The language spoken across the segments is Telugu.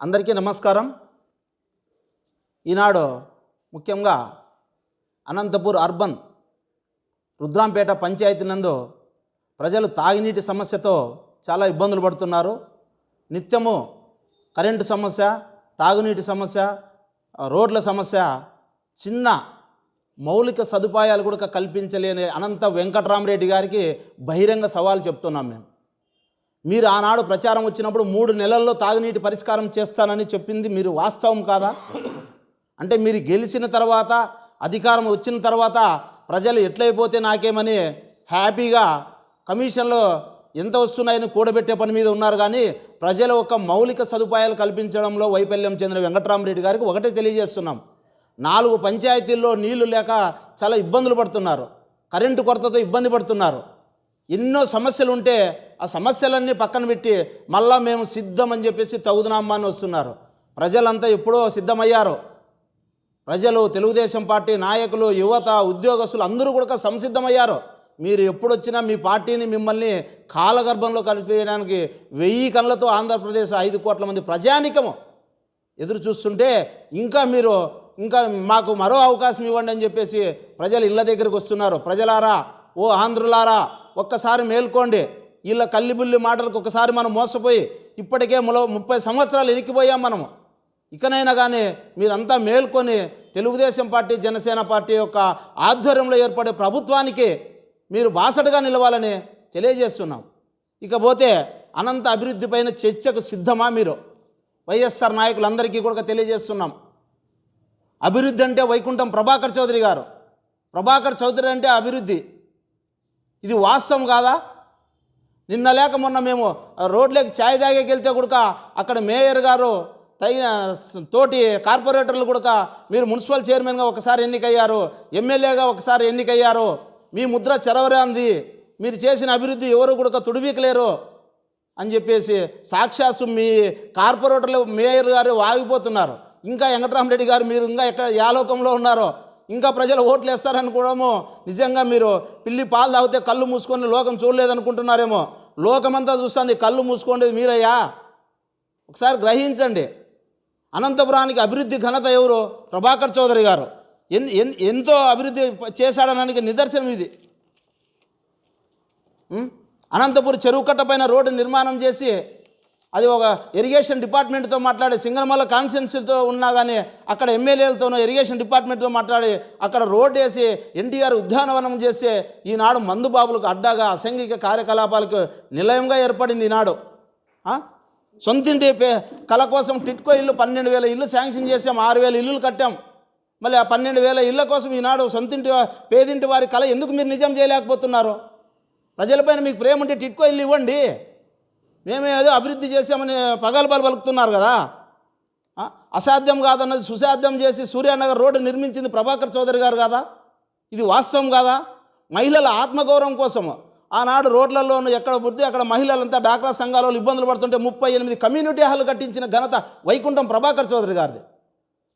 అందరికీ నమస్కారం. ఈనాడు ముఖ్యంగా అనంతపూర్ అర్బన్ రుద్రాంపేట పంచాయతీ నందు ప్రజలు తాగినీటి సమస్యతో చాలా ఇబ్బందులు పడుతున్నారు. నిత్యము కరెంటు సమస్య తాగునీటి సమస్య రోడ్ల సమస్య చిన్న మౌలిక సదుపాయాలు కూడా కల్పించలేని అనంత వెంకట్రామరెడ్డి గారికి బహిరంగ సవాల్ చెప్తున్నాం మేము. మీరు ఆనాడు ప్రచారం వచ్చినప్పుడు మూడు నెలల్లో తాగునీటి పరిష్కారం చేస్తానని చెప్పింది మీరు వాస్తవం కాదా? అంటే మీరు గెలిచిన తర్వాత అధికారం వచ్చిన తర్వాత ప్రజలు ఎట్లయిపోతే నాకేమని హ్యాపీగా కమిషన్లో ఎంత వస్తున్నాయని కూడబెట్టే పని మీద ఉన్నారు కానీ ప్రజల ఒక మౌలిక సదుపాయాలు కల్పించడంలో వైఫల్యం చెందిన వెంకట్రామరెడ్డి గారికి ఒకటే తెలియజేస్తున్నాం. నాలుగు పంచాయతీల్లో నీళ్ళు లేక చాలా ఇబ్బందులు పడుతున్నారు. కరెంటు కొరతతో ఇబ్బంది పడుతున్నారు. ఎన్నో సమస్యలు ఉంటే ఆ సమస్యలన్నీ పక్కన పెట్టి మళ్ళా మేము సిద్ధం అని చెప్పేసి తగుదనామా అని వస్తున్నారు. ప్రజలంతా ఎప్పుడో సిద్ధమయ్యారు. ప్రజలు తెలుగుదేశం పార్టీ నాయకులు యువత ఉద్యోగస్తులు అందరూ కూడా సంసిద్ధమయ్యారు. మీరు ఎప్పుడొచ్చినా మీ పార్టీని మిమ్మల్ని కాలగర్భంలో కలిపేయడానికి వెయ్యి కళ్ళతో ఆంధ్రప్రదేశ్ ఐదు కోట్ల మంది ప్రజానికము ఎదురు చూస్తుంటే ఇంకా మీరు ఇంకా మాకు మరో అవకాశం ఇవ్వండి అని చెప్పేసి ప్రజలు ఇళ్ళ దగ్గరికి వస్తున్నారు. ప్రజలారా ఓ ఆంధ్రులారా ఒక్కసారి మేల్కోండి. వీళ్ళ కల్లిబుల్లి మాటలకు ఒకసారి మనం మోసపోయి ఇప్పటికే ములో ముప్పై సంవత్సరాలు ఇరికిపోయాం మనము. ఇకనైనా కానీ మీరంతా మేల్కొని తెలుగుదేశం పార్టీ జనసేన పార్టీ యొక్క ఆధ్వర్యంలో ఏర్పడే ప్రభుత్వానికి మీరు బాసటగా నిలవాలని తెలియజేస్తున్నాం. ఇకపోతే అనంత అభివృద్ధి పైన చర్చకు సిద్ధమా మీరు? వైఎస్ఆర్ నాయకులందరికీ కూడా తెలియజేస్తున్నాం. అభివృద్ధి అంటే వైకుంఠం ప్రభాకర్ చౌదరి గారు. ప్రభాకర్ చౌదరి అంటే అభివృద్ధి. ఇది వాస్తవం కాదా? నిన్న లేక మొన్న మేము రోడ్లోకి ఛాయ్ తాగేకి వెళ్తే కూడా అక్కడ మేయర్ గారు తగిన తోటి కార్పొరేటర్లు కూడా మీరు మున్సిపల్ చైర్మన్గా ఒకసారి ఎన్నికయ్యారు ఎమ్మెల్యేగా ఒకసారి ఎన్నికయ్యారు మీ ముద్ర చెరవరాంది మీరు చేసిన అభివృద్ధి ఎవరు కూడా తుడిపీకలేరు అని చెప్పేసి సాక్షాత్తు మీ కార్పొరేటర్లు మేయర్ గారు వాగిపోతున్నారు ఇంకా వెంకటరామరెడ్డి గారు మీరు ఇంకా ఎక్కడ యాలోకంలో ఉన్నారో ఇంకా ప్రజలు ఓట్లు వేస్తారనుకోవడము నిజంగా మీరు పిల్లి పాలు తాగితే కళ్ళు మూసుకొని లోకం చూడలేదనుకుంటున్నారేమో. లోకమంతా చూస్తుంది కళ్ళు మూసుకోండి మీరయ్యా. ఒకసారి గ్రహించండి. అనంతపురానికి అభివృద్ధి ఘనత ఎవరు? ప్రభాకర్ చౌదరి గారు. ఎన్ ఎన్ ఎంతో అభివృద్ధి చేశాడనడానికి నిదర్శనం ఇది. అనంతపురం చెరువు కట్ట పైన రోడ్డు నిర్మాణం చేసి అది ఒక ఇరిగేషన్ డిపార్ట్మెంట్తో మాట్లాడి సింగనమల్ల కాన్స్టిట్యున్సీతో ఉన్నా కానీ అక్కడ ఎమ్మెల్యేలతోనూ ఇరిగేషన్ డిపార్ట్మెంట్తో మాట్లాడి అక్కడ రోడ్ వేసి ఎన్టీఆర్ ఉద్యానవనం చేసే ఈనాడు మందుబాబులకు అడ్డాగా అసంఘిక కార్యకలాపాలకు నిలయంగా ఏర్పడింది ఈనాడు. సొంతింటి పే కళ కోసం టిట్కో ఇల్లు పన్నెండు వేల ఇల్లు శాంక్షన్ చేసాం ఆరు వేల ఇల్లులు కట్టాం. మళ్ళీ ఆ పన్నెండు వేల ఇళ్ళ కోసం ఈనాడు సొంతింటి పేదింటి వారి కళ ఎందుకు మీరు నిజం చేయలేకపోతున్నారు? ప్రజలపైన మీకు ప్రేమ ఉంటే టిట్కో ఇల్లు ఇవ్వండి. మేమే ఏదో అభివృద్ధి చేసామని పగలబలు పలుకుతున్నారు కదా. అసాధ్యం కాదన్నది సుసాధ్యం చేసి సూర్యానగర్ రోడ్డు నిర్మించింది ప్రభాకర్ చౌదరి గారు కదా? ఇది వాస్తవం కాదా? మహిళల ఆత్మగౌరవం కోసం ఆనాడు రోడ్లలోనూ ఎక్కడ పుడితే అక్కడ మహిళలంతా డాక్రా సంఘాలలో ఇబ్బందులు పడుతుంటే ముప్పై ఎనిమిది కమ్యూనిటీ హాల్ కట్టించిన ఘనత వైకుంఠం ప్రభాకర్ చౌదరి గారిది.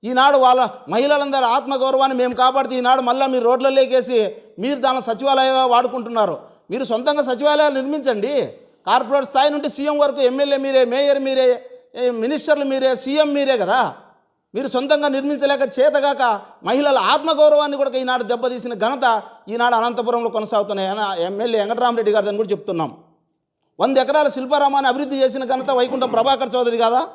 ఈనాడు వాళ్ళ మహిళలందరి ఆత్మగౌరవాన్ని మేము కాపాడితే ఈనాడు మళ్ళీ మీరు రోడ్లలోకేసి మీరు దాని సచివాలయంగా వాడుకుంటున్నారు. మీరు సొంతంగా సచివాలయాలు నిర్మించండి. కార్పొరేట్ స్థాయి నుండి సీఎం వరకు ఎమ్మెల్యే మీరే మేయర్ మీరే మినిస్టర్లు మీరే సీఎం మీరే కదా. మీరు సొంతంగా నిర్మించలేక చేతగాక మహిళల ఆత్మగౌరవాన్ని కూడా ఈనాడు దెబ్బతీసిన ఘనత ఈనాడు అనంతపురంలో కొనసాగుతున్నాయి. ఎమ్మెల్యే వెంకటరామరెడ్డి గారి అని కూడా చెప్తున్నాం. వంద ఎకరాల శిల్పారామాన్ని అభివృద్ధి చేసిన ఘనత వైకుంఠం ప్రభాకర్ చౌదరి కాదా?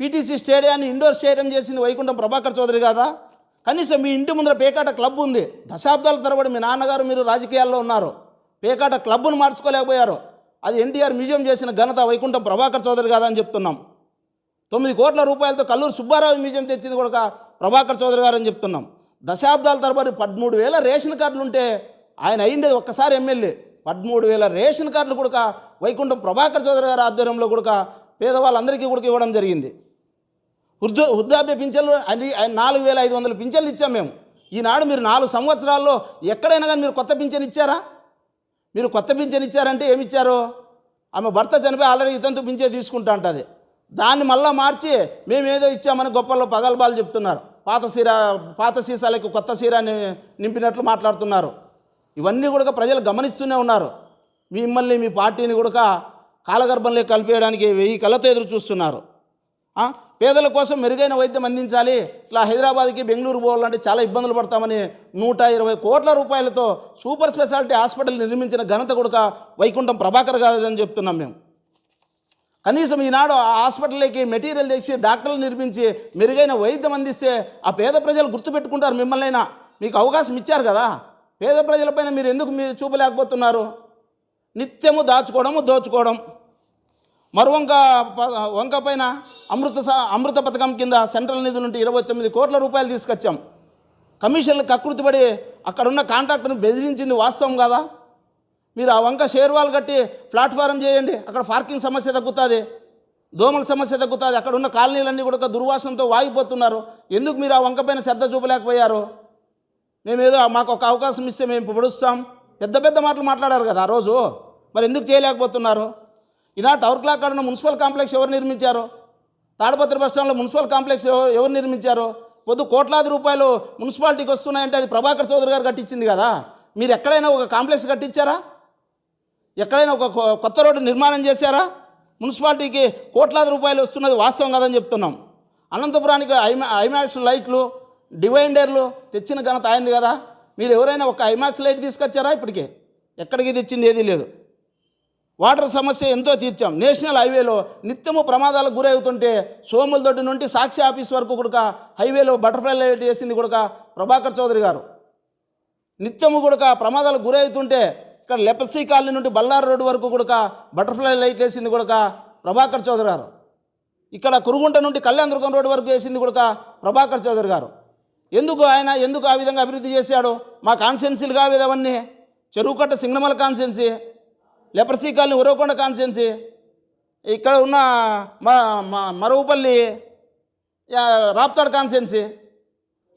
పీటీసీ స్టేడియాన్ని ఇండోర్ స్టేడియం చేసింది వైకుంఠం ప్రభాకర్ చౌదరి కాదా? కనీసం మీ ఇంటి ముందర పేకాట క్లబ్ ఉంది. దశాబ్దాల తరబడి మీ నాన్నగారు మీరు రాజకీయాల్లో ఉన్నారు. పేకాట క్లబ్ను మార్చుకోలేకపోయారు. అది ఎన్టీఆర్ మ్యూజియం చేసిన ఘనత వైకుంఠం ప్రభాకర్ చౌదరి కాదని చెప్తున్నాం. తొమ్మిది కోట్ల రూపాయలతో కల్లూరు సుబ్బారావు మ్యూజియం తెచ్చింది కూడా ప్రభాకర్ చౌదరి గారు అని చెప్తున్నాం. దశాబ్దాల తరబడి పదమూడు వేల రేషన్ కార్డులు ఉంటే ఆయన అయ్యిండేది ఒక్కసారి ఎమ్మెల్యే. పదమూడు వేల రేషన్ కార్డులు కూడా వైకుంఠం ప్రభాకర్ చౌదరి గారి ఆధ్వర్యంలో కూడా పేదవాళ్ళందరికీ కూడా ఇవ్వడం జరిగింది. వృద్ధ వృద్ధాప్య పింఛన్లు అది నాలుగు వేల ఐదు వందల పింఛన్లు ఇచ్చాం మేము. ఈనాడు మీరు నాలుగు సంవత్సరాల్లో ఎక్కడైనా కానీ మీరు కొత్త పింఛన్ ఇచ్చారా? మీరు కొత్త పింఛన్ ఇచ్చారంటే ఏమి ఇచ్చారు ఆమె భర్త చనిపోయి ఆల్రెడీ ఇతంతు పింఛే తీసుకుంటా అంటది. దాన్ని మళ్ళీ మార్చి మేమేదో ఇచ్చామని గొప్పలో పగలబాలు చెప్తున్నారు. పాత సీర పాత సీసాలకు కొత్త సీరాని నింపినట్లు మాట్లాడుతున్నారు. ఇవన్నీ కూడా ప్రజలు గమనిస్తూనే ఉన్నారు. మిమ్మల్ని మీ పార్టీని కూడా కాలగర్భంలో కలిపేయడానికి వెయ్యి కళ్ళతో ఎదురు చూస్తున్నారు. పేదల కోసం మెరుగైన వైద్యం అందించాలి. ఇట్లా హైదరాబాద్కి బెంగళూరు పోవాలంటే చాలా ఇబ్బందులు పడతామని నూట ఇరవై కోట్ల రూపాయలతో సూపర్ స్పెషాలిటీ హాస్పిటల్ నిర్మించిన ఘనత కూడా వైకుంఠం ప్రభాకర్ గారని చెప్తున్నాం మేము. కనీసం ఈనాడు ఆ హాస్పిటల్కి మెటీరియల్ తెచ్చి డాక్టర్లు నిర్మించి మెరుగైన వైద్యం అందిస్తే ఆ పేద ప్రజలు గుర్తుపెట్టుకుంటారు మిమ్మల్నైనా మీకు అవకాశం ఇచ్చారు కదా. పేద ప్రజలపైన మీరు ఎందుకు మీరు చూపలేకపోతున్నారు నిత్యము దాచుకోవడము దోచుకోవడం. మరువంక ప- వంక పైన అమృత స- అమృత పథకం కింద సెంట్రల్ నిధుల నుండి ఇరవై తొమ్మిది కోట్ల రూపాయలు తీసుకొచ్చాం. కమిషన్లు కకృతిపడి అక్కడున్న కాంట్రాక్టర్ని బెదిరించింది వాస్తవం కదా? మీరు ఆ వంక షేర్వాల్ కట్టి ప్లాట్ఫారం చేయండి అక్కడ పార్కింగ్ సమస్య తగ్గుతుంది. దోమల సమస్య తగ్గుతుంది అక్కడ ఉన్న కాలనీలన్నీ కూడా దుర్వాసనతో వాగిపోతున్నారు. ఎందుకు మీరు ఆ వంక పైన శ్రద్ధ చూపలేకపోయారు? మేమేదో మాకు ఒక అవకాశం ఇస్తే మేము పొడుస్తాం. పెద్ద పెద్ద మాటలు మాట్లాడారు కదా ఆ రోజు. మరి ఎందుకు చేయలేకపోతున్నారు? ఇలా టవర్ క్లాక్ కాడ మున్సిపల్ కాంప్లెక్స్ ఎవరు నిర్మించారు? తాడపత్రి బస్ స్టాండ్లో మున్సిపల్ కాంప్లెక్స్ ఎవరు ఎవరు నిర్మించారు? పొద్దు కోట్లాది రూపాయలు మున్సిపాలిటీకి వస్తున్నాయంటే అది ప్రభాకర్ చౌదరి గారు కట్టించింది కదా. మీరు ఎక్కడైనా ఒక కాంప్లెక్స్ కట్టించారా? ఎక్కడైనా ఒక కొ- కొత్త రోడ్డు నిర్మాణం చేశారా? మున్సిపాలిటీకి కోట్లాది రూపాయలు వస్తున్నది వాస్తవం కదని చెప్తున్నాం. అనంతపురానికి ఐమా ఐమాక్స్ లైట్లు డివైండర్లు తెచ్చిన ఘనత అయింది కదా. మీరు ఎవరైనా ఒక ఐమాక్స్ లైట్ తీసుకొచ్చారా ఇప్పటికే? ఎక్కడికి తెచ్చింది ఏదీ లేదు. వాటర్ సమస్య ఎంతో తీర్చాం. నేషనల్ హైవేలో నిత్యము ప్రమాదాలకు గురవుతుంటే సోములదొడ్డి నుండి సాక్షి ఆఫీస్ వరకు కూడక హైవేలో బటర్ఫ్లై లైట్ వేసింది కూడక ప్రభాకర్ చౌదరి గారు. నిత్యము కూడక ప్రమాదాలకు గురవుతుంటే ఇక్కడ లెపసీ కాలనీ నుండి బల్లారు రోడ్డు వరకు కూడక బటర్ఫ్లై లైట్ వేసింది కూడక ప్రభాకర్ చౌదరి గారు. ఇక్కడ కురుగుంట నుండి కళ్యాణదుర్గం రోడ్డు వరకు వేసింది కూడక ప్రభాకర్ చౌదరి గారు. ఎందుకు ఆయన ఎందుకు ఆ విధంగా అభివృద్ధి చేశాడు? మా కాన్స్టిట్యున్సీలు కావేదవన్నీ? చెరువుకట్ట Singanamala constituency? Leprosy colony Uravakonda constituency. ఇక్కడ ఉన్న మరవుపల్లి మ- రాప్తాడ్ కాన్స్టిట్యున్సీ.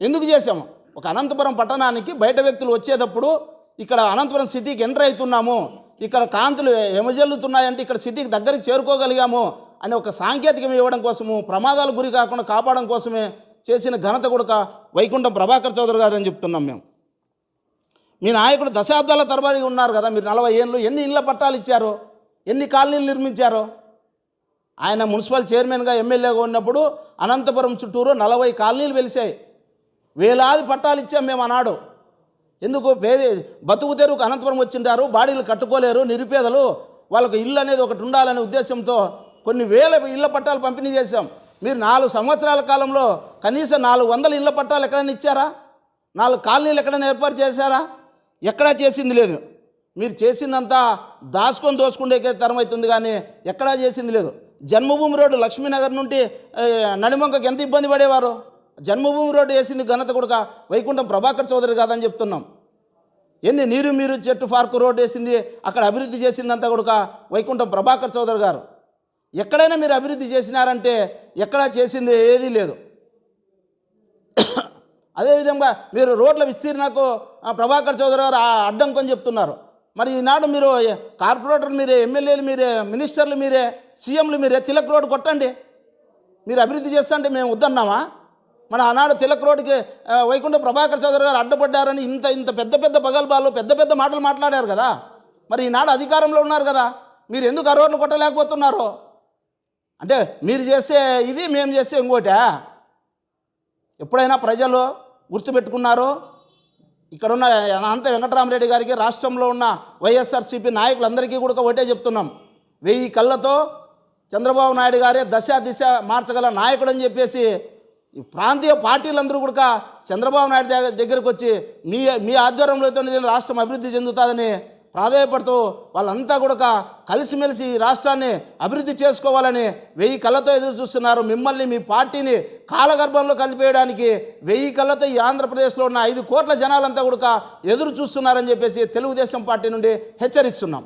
ఎందుకు చేసాము ఒక అనంతపురం పట్టణానికి బయట వ్యక్తులు వచ్చేటప్పుడు ఇక్కడ అనంతపురం సిటీకి ఎంటర్ అవుతున్నాము. ఇక్కడ కాంతులు ఎమజల్లుతున్నాయంటే ఇక్కడ సిటీకి దగ్గరికి చేరుకోగలిగాము అని ఒక సాంకేతికం ఇవ్వడం కోసము ప్రమాదాలు గురి కాకుండా కాపాడడం కోసమే చేసిన ఘనత కూడా వైకుంఠం ప్రభాకర్ చౌదరి గారు అని చెప్తున్నాం మేము. మీ నాయకుడు దశాబ్దాల తరబడి ఉన్నారు కదా మీరు నలభై ఏళ్ళు ఎన్ని ఇళ్ళ పట్టాలు ఇచ్చారు? ఎన్ని కాలనీలు నిర్మించారు? ఆయన మున్సిపల్ చైర్మన్గా ఎమ్మెల్యేగా ఉన్నప్పుడు అనంతపురం చుట్టూరు నలభై కాలనీలు వెలిసాయి. వేలాది పట్టాలు ఇచ్చాం మేము అన్నాడు ఎందుకు? పేరు బతుకు తెరువుకు అనంతపురం వచ్చింటారు బాడీలు కట్టుకోలేరు నిరుపేదలు వాళ్ళకు ఇల్లు అనేది ఒకటి ఉండాలనే ఉద్దేశంతో కొన్ని వేల ఇళ్ళ పట్టాలు పంపిణీ చేశాం. మీరు నాలుగు సంవత్సరాల కాలంలో కనీసం నాలుగు వందల ఇళ్ళ పట్టాలు ఎక్కడైనా ఇచ్చారా? నాలుగు కాలనీలు ఎక్కడైనా ఏర్పాటు చేశారా? ఎక్కడా చేసింది లేదు. మీరు చేసిందంతా దాచుకొని దోచుకుండే తరం అవుతుంది కానీ ఎక్కడా చేసింది లేదు. జన్మభూమి రోడ్డు లక్ష్మీనగర్ నుండి నడిమొంకకి ఎంత ఇబ్బంది పడేవారు? జన్మభూమి రోడ్డు వేసింది ఘనత కూడా వైకుంఠం ప్రభాకర్ చౌదరి కాదని చెప్తున్నాం. ఎన్ని నీరు మీరు చెట్టు పార్కు రోడ్డు వేసింది అక్కడ అభివృద్ధి చేసిందంతా కొడుక వైకుంఠం ప్రభాకర్ చౌదరి గారు. ఎక్కడైనా మీరు అభివృద్ధి చేసినారంటే ఎక్కడా చేసింది ఏదీ లేదు. అదేవిధంగా మీరు రోడ్ల విస్తీర్ణకు ప్రభాకర్ చౌదరి గారు ఆ చెప్తున్నారు. మరి ఈనాడు మీరు కార్పొరేటర్లు మీరే ఎమ్మెల్యేలు మీరే మినిస్టర్లు మీరే సీఎంలు మీరే తిలక్ రోడ్ కొట్టండి. మీరు అభివృద్ధి చేస్తంటే మేము వద్దన్నామా? మన ఆనాడు తిలక్ రోడ్డుకి వైకుంఠ ప్రభాకర్ చౌదరి గారు అడ్డపడ్డారని ఇంత ఇంత పెద్ద పెద్ద పగల్బాలు పెద్ద పెద్ద మాటలు మాట్లాడారు కదా. మరి ఈనాడు అధికారంలో ఉన్నారు కదా. మీరు ఎందుకు ఆ రోడ్లు కొట్టలేకపోతున్నారు? అంటే మీరు చేసే ఇది మేము చేసే ఇంకోటా? ఎప్పుడైనా ప్రజలు గుర్తుపెట్టుకున్నారో? ఇక్కడున్న అనంత వెంకటరామరెడ్డి గారికి రాష్ట్రంలో ఉన్న వైఎస్ఆర్సీపీ నాయకులందరికీ కూడా ఒకటే చెప్తున్నాం. వెయ్యి కళ్ళతో చంద్రబాబు నాయుడు గారే దశ దిశ మార్చగల నాయకుడు అని చెప్పేసి ఈ ప్రాంతీయ పార్టీలందరూ కూడా చంద్రబాబు నాయుడు దగ్గరికి వచ్చి మీ మీ ఆధ్వర్యంలో రాష్ట్రం అభివృద్ధి చెందుతుందని ప్రాధాయపడుతూ వాళ్ళంతా కూడా కలిసిమెలిసి ఈ రాష్ట్రాన్ని అభివృద్ధి చేసుకోవాలని వెయ్యి కళ్ళతో ఎదురు చూస్తున్నారు. మిమ్మల్ని మీ పార్టీని కాలగర్భంలో కలిపేయడానికి వెయ్యి కళ్ళతో ఈ ఆంధ్రప్రదేశ్లో ఉన్న ఐదు కోట్ల జనాలంతా కూడా ఎదురు చూస్తున్నారని చెప్పేసి తెలుగుదేశం పార్టీ నుండి హెచ్చరిస్తున్నాం.